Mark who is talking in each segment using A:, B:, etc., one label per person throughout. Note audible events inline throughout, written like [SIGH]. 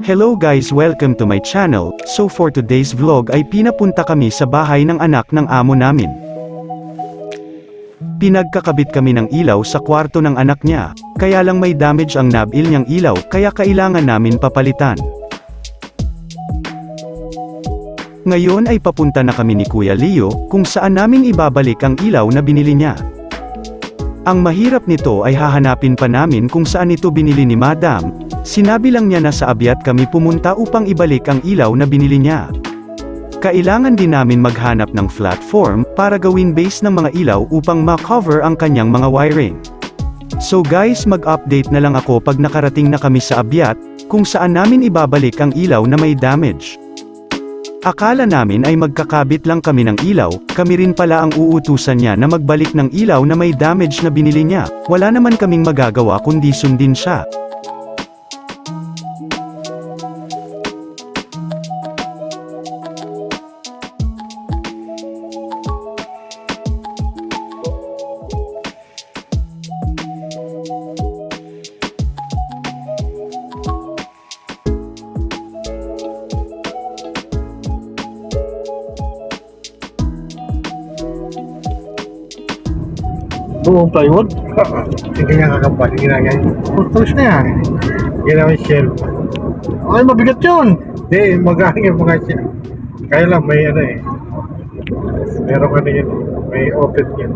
A: Hello guys welcome to my channel, so for today's vlog ay pinapunta kami sa bahay ng anak ng amo namin. Pinagkakabit kami ng ilaw sa kwarto ng anak niya, kaya lang may damage ang nabil niyang ilaw kaya kailangan namin papalitan. Ngayon ay papunta na kami ni Kuya Leo, kung saan namin ibabalik ang ilaw na binili niya. Ang mahirap nito ay hahanapin pa namin kung saan ito binili ni Madam, sinabi lang niya na sa abyat kami pumunta upang ibalik ang ilaw na binili niya. Kailangan din namin maghanap ng flat form para gawin base ng mga ilaw upang ma-cover ang kanyang mga wiring. So guys mag-update na lang ako pag nakarating na kami sa abyat, kung saan namin ibabalik ang ilaw na may damage. Akala namin ay magkakabit lang kami ng ilaw, kami rin pala ang uutusan niya na magbalik ng ilaw na may damage na binili niya, wala naman kaming magagawa kundi sundin siya.
B: Buong plywood?
C: Hindi nga kakapal, ginagay.
B: Tulis na yan.
C: Ginawang shelf.
B: Ay, mabigat yun.
C: Hindi, magaling yung mga shelf. Kaya lang may ano eh. Meron ano yun. May open yun.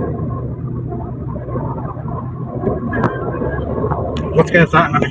C: Ba't kaya sa ano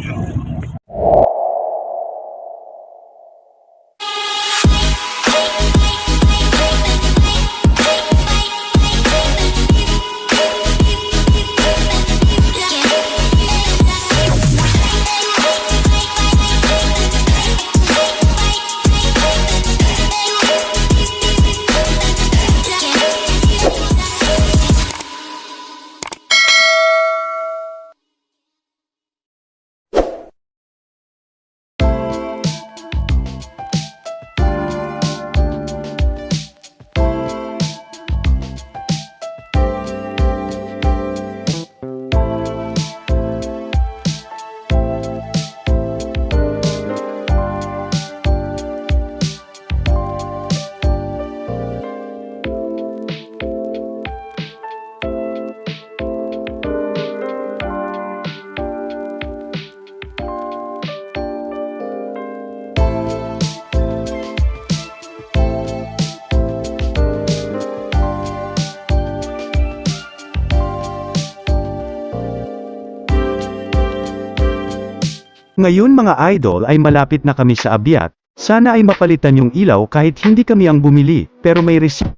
A: Ngayon mga idol ay malapit na kami sa abyat, sana ay mapalitan yung ilaw kahit hindi kami ang bumili, pero may receipt.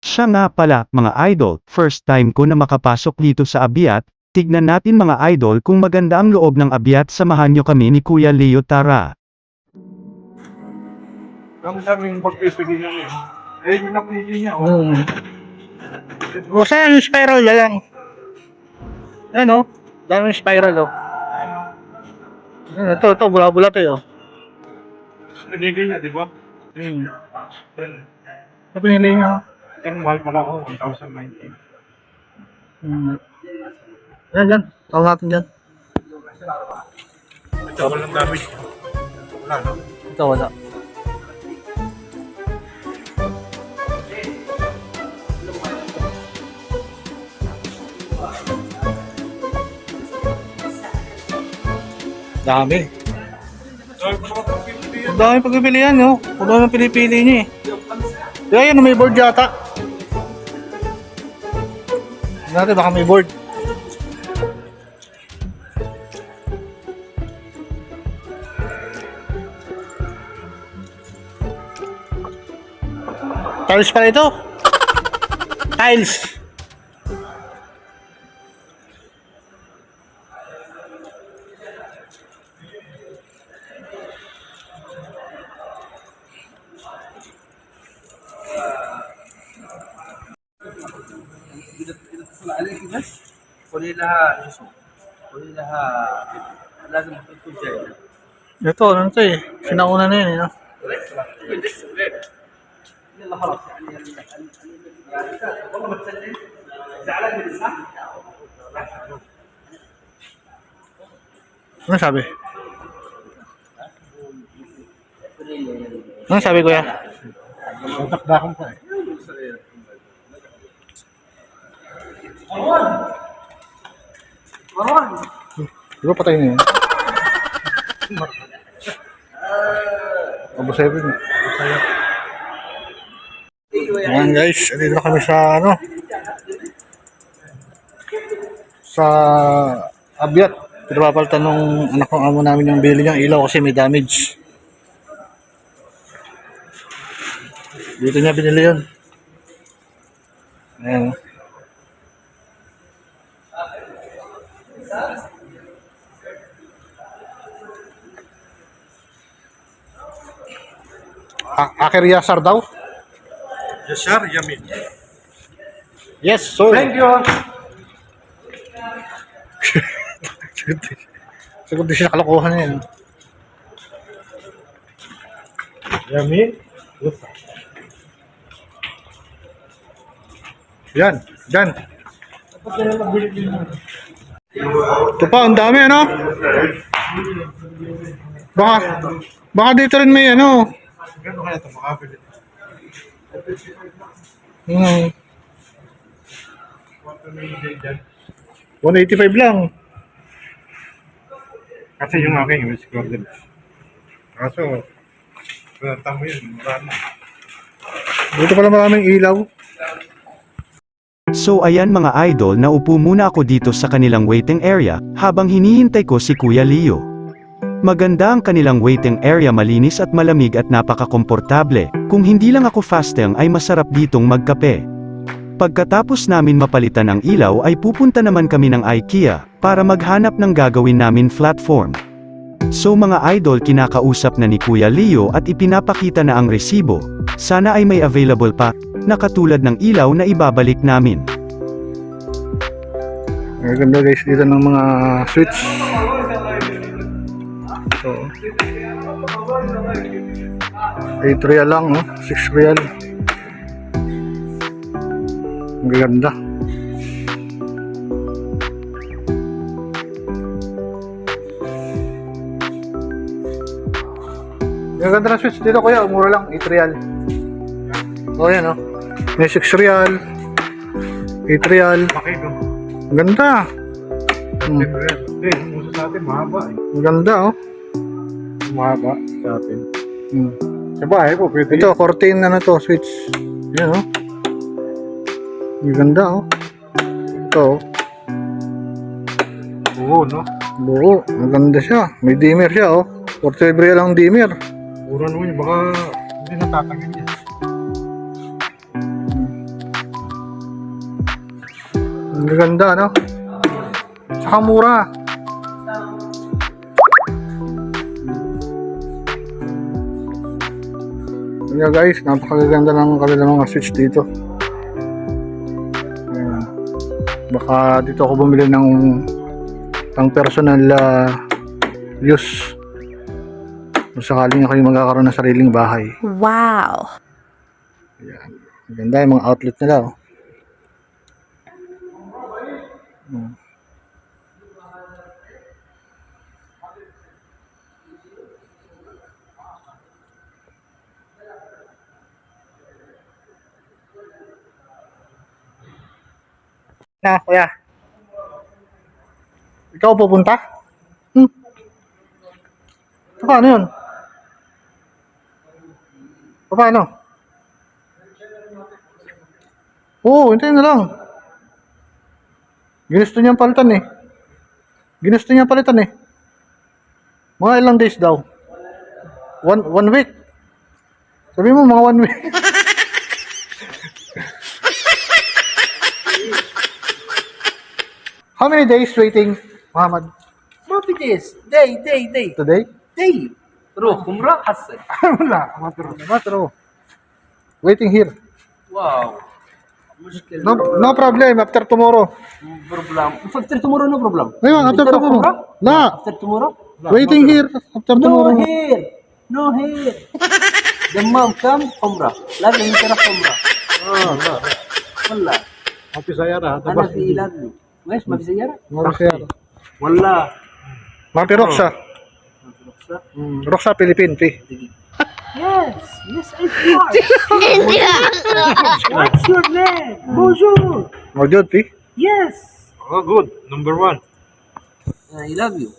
A: Siya nga pala, mga idol, first time ko na makapasok dito sa abyat, tignan natin mga idol kung maganda ang loob ng abyat samahan nyo kami ni Kuya Leo Tara.
C: Ang daming pagpipili niya eh. Eh, yung napili niya. Oh.
B: Hmm. Saan yung spiral na lang? Ano? Dami yung spiral, oh. Ano, ito, ito, bula-bula to, oh.
C: Pinili niya, di ba?
B: Hmm. Ano pinili niya?
C: Ang mahal pala ako, 1,019.
B: Hmm. Yan, yan. Tawag natin dyan.
C: Ito, walang damage. Wala, no?
B: Ito, wala. Dami. Ang dami pagpipilian, no? Puno ng pinipili niya eh. Kaya yan, may board yata. Natin, baka may board. Tiles pala ito. Tiles.
D: قولي لها شو قولي لها لازم تكون جايه
B: Ito, ano ito eh. Sinauna na yun eh. No?
D: يلا خلاص يعني والله ما تسلم زعلان مني صح؟
B: Ano sabi? Ano sabi ko ya?
C: Tatakdakan pa eh.
B: Di ba patay yun? Abo 7 eh. Ayan guys, dito na kami sa ano? Sa Abyat. Pinapapalitan nung anak ng amo namin yung bili niyang ilaw kasi may damage. Dito niya binili yun. Ayan. A- Aker Yasar daw?
C: Yashar Yamin.
B: Yes, sir.
C: Thank you. [LAUGHS]
B: Siguro di siya kalokohan yun.
C: Yamin.
B: Yan, yan. Ito pa, ang dami ano? Baka, baka dito rin may ano.
C: Gano'n kaya ito makabili?
B: Hmm,
C: Kwarto na yung day dyan.
B: 185 lang.
C: Kasi yung aking Miss Gordon. Kaso, pinata mo yun, marami.
B: Dito pala maraming ilaw.
A: So ayan mga idol naupo muna ako dito sa kanilang waiting area, habang hinihintay ko si Kuya Leo. Maganda ang kanilang waiting area malinis at malamig at napaka-komportable, kung hindi lang ako fasting ay masarap ditong magkape. Pagkatapos namin mapalitan ang ilaw ay pupunta naman kami ng IKEA, para maghanap ng gagawin namin platform. So mga idol kinakausap na ni Kuya Leo at ipinapakita na ang resibo, sana ay may available pa, na katulad ng ilaw na ibabalik namin.
B: Ang ganda guys dito ng mga switch. So, 8 real lang, oh. 6 real. Ang ganda. Ang ganda ng switch dito kuya, mura lang, 8 real. Oh yan oh. May 6 real, 8 real. Ang ganda. Hmm.
C: Eh.
B: Ang ganda oh.
C: Mahaba sa atin.
B: Hmm.
C: Sa bahay po, pwede
B: Ito, cortain na na to, switch. Yan oh. Ang ganda oh. Ito oh.
C: Oo, no?
B: Buo. Ang ganda siya. May dimmer siya oh. 45 real ang dimmer.
C: Puro naman yun, baka hindi natatangin yan.
B: Ang ganda no. Saka mura. Kaya guys, napakaganda ng kanilang mga switch dito. Ayan. Baka dito ako bumili ng pang personal ah, use. Kung sakaling kayo magkakaroon ng sariling bahay.
E: Wow.
B: Ang Ganda yung mga outlet nila. Oh. Hmm. Na, kuya. Ikaw pupunta? Hmm. Paano yun? Paano? Oo, hintayin na lang. Ginusto niyang palitan eh. Ginusto niyang palitan eh. Mga ilang days daw? One, one week. Sabi mo mga one week. [LAUGHS] How many days waiting, Muhammad?
D: What it is? Day, day, day.
B: Today?
D: Day. روح عمره حسن
B: Wala. Matro. Waiting here.
D: واو مشكلة
B: No, no problem. After tomorrow.
D: بروبلم after tomorrow no problem
B: Ayun, after
D: After
B: tomorrow.
D: tomorrow?
B: La.
D: after tomorrow
B: Waiting here. After
D: no
B: tomorrow.
D: here no here دمام كم عمره لازم تروح عمره
C: Ah, na.
D: والله
C: Happy Sayara.
D: انا في لازم Guys, mabisayara. Mabisayara.
B: Mm. Wala.
D: Mati
B: Roxa. Roxa. Mm. Roxa Philippine, Pi.
D: Yes, yes, of course. [LAUGHS] What's your name? Bonjour.
B: Oh, Bonjour, Pi.
D: Yes.
C: Oh, good. Number one.
D: I love you.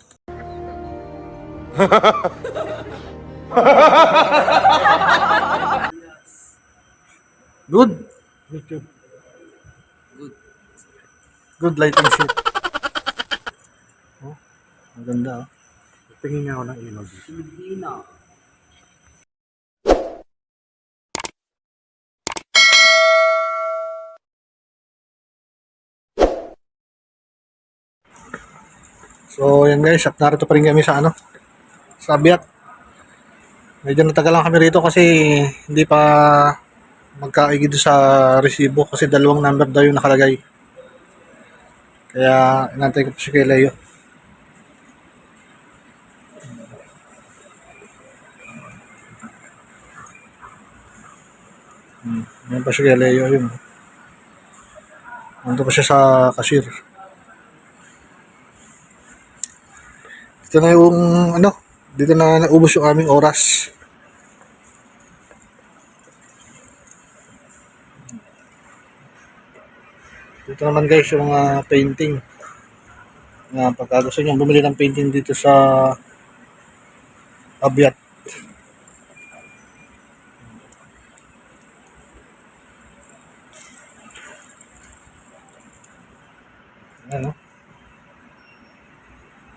D: [LAUGHS] Good.
C: Good.
B: Good lighting shoot. Oh, maganda oh.
C: Tingin nga ako ng ilaw dito.
D: Filipino.
B: So, yan guys, at narito pa rin kami sa ano, sa Biak. Medyo natagal lang kami rito kasi hindi pa magkaigid sa resibo kasi dalawang number daw yung nakalagay. Kaya inantay ko pa si kay Leo. Hmm, yan pa si kay Leo yun. Nandun pa siya sa cashier. Dito na yung ano, dito na naubos yung aming oras. Dito naman guys yung mga painting. Na pagka gusto nyo bumili ng painting dito sa Abiat. Ano?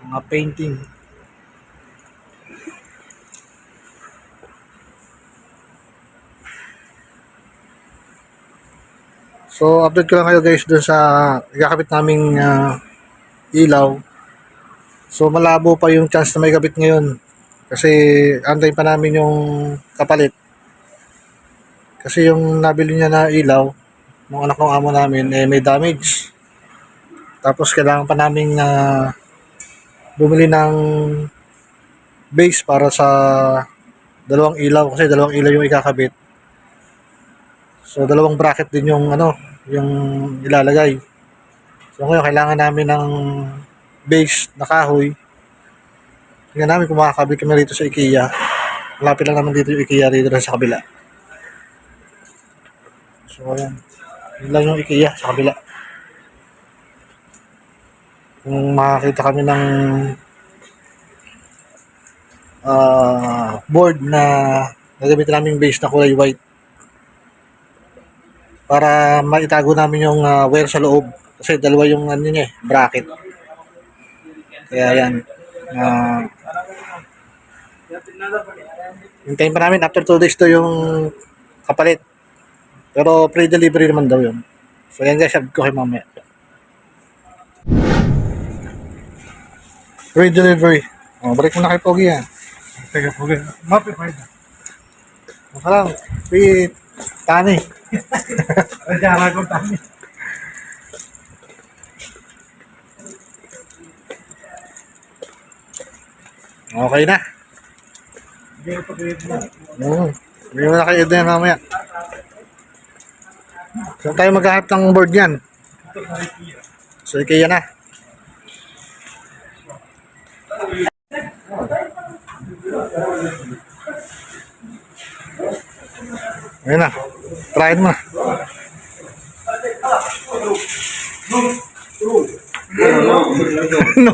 B: Mga painting. So, update ko lang kayo guys dun sa ikakabit naming ah, ilaw. So, malabo pa yung chance na may kabit ngayon. Kasi, antayin pa namin yung kapalit. Kasi yung nabili niya na ilaw, nung anak ng amo namin, eh, may damage. Tapos, kailangan pa namin na bumili ng base para sa dalawang ilaw. Kasi dalawang ilaw yung ikakabit. So, dalawang bracket din yung ano, yung ilalagay. So, ngayon, kailangan namin ng base na kahoy. Tingnan namin kung makakabit kami rito sa IKEA. Malapit lang naman dito yung IKEA rito sa kabila. So, ayan. Yun lang yung IKEA sa kabila. Kung makakita kami ng ah board na nagamitin naming base na kulay white para maitago namin yung ah, wire sa loob. Kasi dalawa yung ano niya eh, bracket. Kaya yan uh, hintayin pa namin. After 2 days to yung kapalit. Pero pre-delivery naman daw yun. So yan guys sabi ko kay mamaya. Pre-delivery. Oh, balik mo na kay Pogi yan
C: Teka, okay. Mapify na.
B: Baka lang, pre tani
C: Ay, dara ko tayo.
B: okay na. Oo. Hindi mo na kayo din mamaya. Saan tayo maghahanap ng board yan? Sa IKEA na. Ayun na. Try mo [LAUGHS] na. no.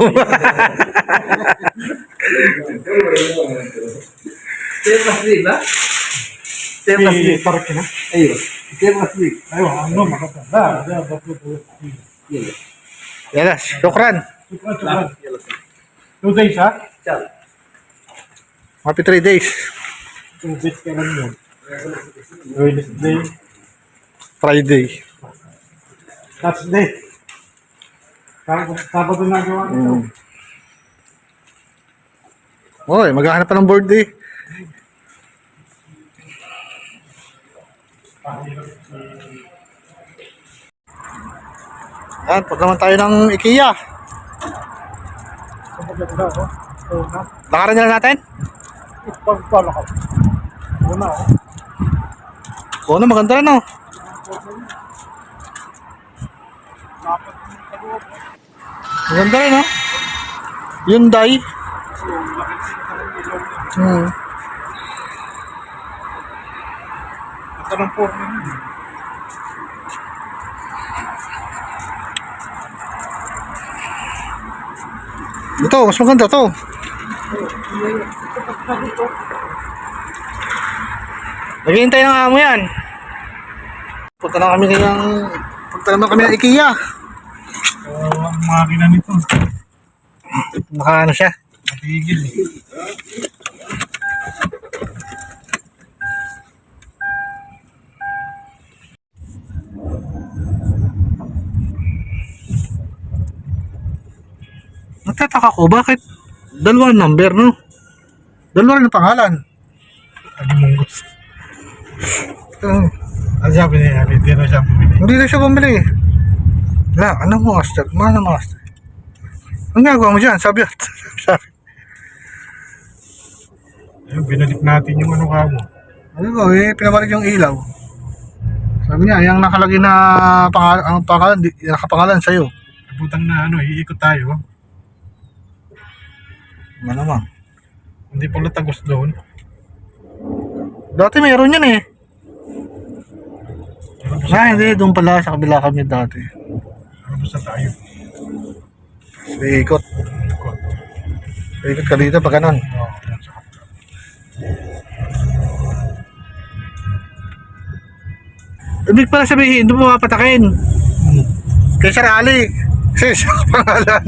D: Stainless steel, ba? Stainless
C: Si
D: steel.
C: Park na.
D: Ayun. Stainless steel.
C: Ayaw, ano, makatanda. Ada, bato po.
D: Yun.
B: Yan na. Shukran.
C: Tukran, tukran. Two days, ha?
D: Ciao.
B: Happy 3 days.
C: Two days ka lang yun. Wednesday,
B: Friday.
C: Saturday. Sabado na gawa nito.
B: Mm. Oy, maghahanap pa ng board eh. Yan, pag naman tayo ng IKEA.
C: Na na.
B: Lakaran nila natin.
C: Pagpala ka. Una ako.
B: Oo na, maganda rin oh. Maganda rin oh. Hyundai. Hmm.
C: Ito ng porno yun.
B: Ito, mas maganda to. Naghihintay ng amo yan. Punta na kami kayang... Punta naman kami ng IKEA.
C: So, ang makina nito.
B: Naka ano siya.
C: Natigil eh.
B: Nagtataka ko, bakit dalawang number, no? Dalawa rin ang pangalan.
C: Agimunggos.
B: Uh,
C: Ano sabi niya? Hindi na siya bumili.
B: hindi na siya bumili. La, ano mo, master? Mana master? Ang gagawa mo dyan? Sabi [LAUGHS] sabi.
C: Ayun, binalik natin yung ano ka mo.
B: Ano ko, eh, pinabalik yung ilaw. Sabi niya, yung nakalagay na pangalan, ang pangalan, di, nakapangalan sa'yo.
C: Butang na ano, iikot tayo.
B: Ano naman?
C: Hindi pala tagos doon.
B: Dati meron yan eh. Ah, hindi. Doon pala sa kabila kami dati.
C: Ba sa tayo?
B: Sige, ikot.
C: Ikot.
B: Ikot ka dito pag ganun.
C: Oo, sa.
B: Ibig pala sabihin, doon mo mapatakin. Kay Sir Ali. Kasi [LAUGHS] siya ang pangalan.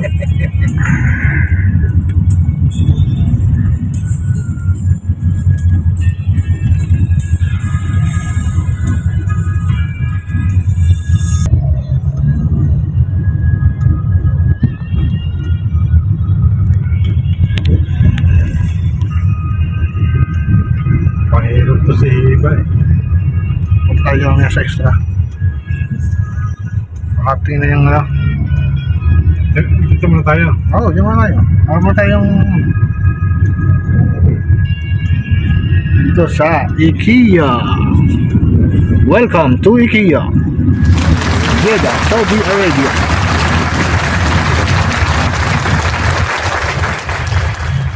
B: Tayo mamaya sa extra. Makati na yung.
C: Eh, Dito muna tayo.
B: Oo, oh, yung mga yun. Ako mo tayong dito sa IKEA. Welcome to IKEA. Jeddah, Saudi Arabia.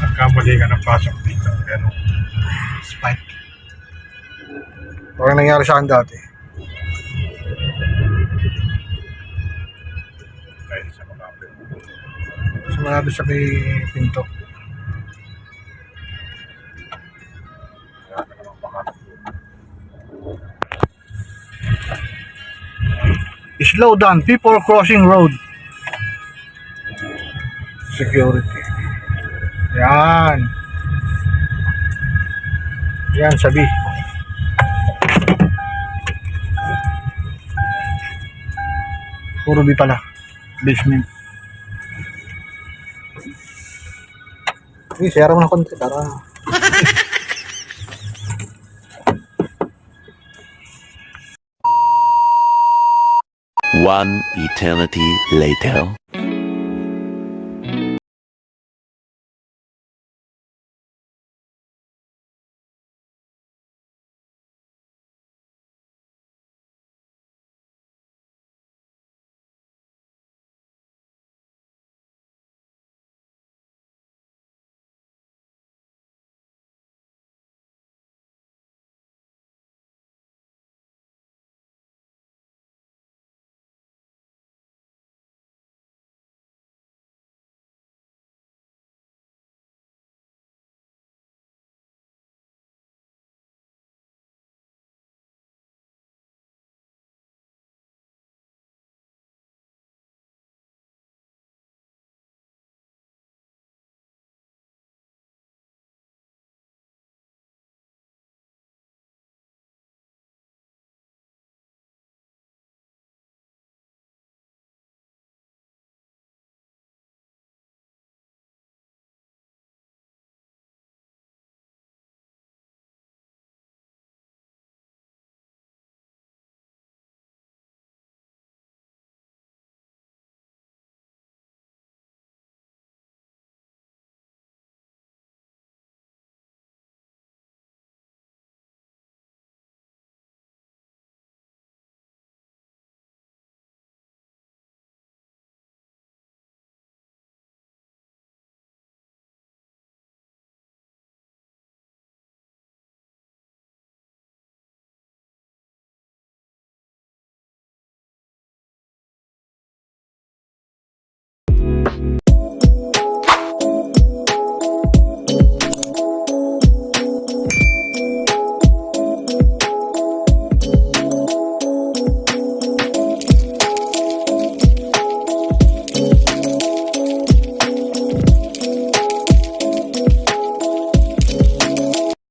C: Nagkamali ka ng pasok dito. Pero, spike.
B: Parang nangyari sa akin dati. Sumunod sa may pinto. Slow down, people crossing road. Security. Yan. Yan, sabi. Puro B pala. Basement. Sige, share mo na konti para
E: One eternity later.